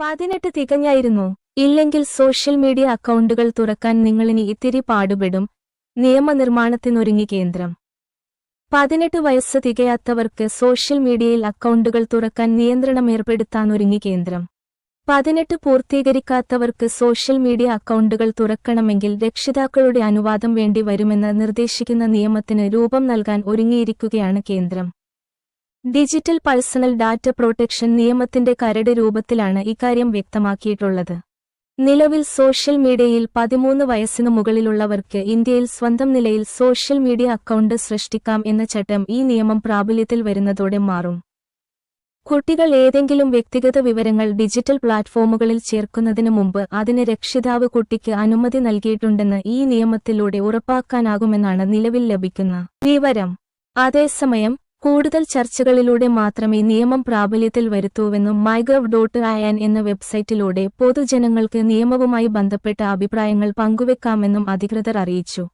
പതിനെട്ട് തികഞ്ഞായിരുന്നു. ഇല്ലെങ്കിൽ social media അക്കൗണ്ടുകൾ തുറക്കാൻ നിങ്ങളിനി ഇത്തിരി പാടുപെടും. നിയമനിർമ്മാണത്തിനൊരുങ്ങി കേന്ദ്രം. പതിനെട്ട് വയസ്സ് തികയാത്തവർക്ക് സോഷ്യൽ മീഡിയയിൽ അക്കൗണ്ടുകൾ തുറക്കാൻ നിയന്ത്രണം ഏർപ്പെടുത്താനൊരുങ്ങി കേന്ദ്രം. പതിനെട്ട് പൂർത്തീകരിക്കാത്തവർക്ക് സോഷ്യൽ മീഡിയ അക്കൗണ്ടുകൾ തുറക്കണമെങ്കിൽ രക്ഷിതാക്കളുടെ അനുവാദം വേണ്ടി വരുമെന്ന് നിർദ്ദേശിക്കുന്ന നിയമത്തിന് രൂപം നൽകാൻ ഒരുങ്ങിയിരിക്കുകയാണ് കേന്ദ്രം. ഡിജിറ്റൽ പേഴ്സണൽ ഡാറ്റ പ്രൊട്ടക്ഷൻ നിയമത്തിന്റെ കരട് രൂപത്തിലാണ് ഇക്കാര്യം വ്യക്തമാക്കിയിട്ടുള്ളത്. നിലവിൽ സോഷ്യൽ മീഡിയയിൽ പതിമൂന്ന് വയസ്സിനു മുകളിലുള്ളവർക്ക് ഇന്ത്യയിൽ സ്വന്തം നിലയിൽ സോഷ്യൽ മീഡിയ അക്കൗണ്ട് സൃഷ്ടിക്കാം എന്ന ചട്ടം ഈ നിയമം പ്രാബല്യത്തിൽ വരുന്നതോടെ മാറും. കുട്ടികൾ ഏതെങ്കിലും വ്യക്തിഗത വിവരങ്ങൾ ഡിജിറ്റൽ പ്ലാറ്റ്ഫോമുകളിൽ ചേർക്കുന്നതിനു മുമ്പ് അതിന് രക്ഷിതാവ് കുട്ടിക്ക് അനുമതി നൽകിയിട്ടുണ്ടെന്ന് ഈ നിയമത്തിലൂടെ ഉറപ്പാക്കാനാകുമെന്നാണ് നിലവിൽ ലഭിക്കുന്ന വിവരം. അതേസമയം കൂടുതൽ ചർച്ചകളിലൂടെ മാത്രമേ നിയമം പ്രാബല്യത്തിൽ വരുത്തൂവെന്നും മൈഗവ് ഡോട്ട് ഐ എന്ന വെബ്സൈറ്റിലൂടെ പൊതുജനങ്ങൾക്ക് നിയമവുമായി ബന്ധപ്പെട്ട അഭിപ്രായങ്ങൾ പങ്കുവെക്കാമെന്നും അധികൃതർ അറിയിച്ചു.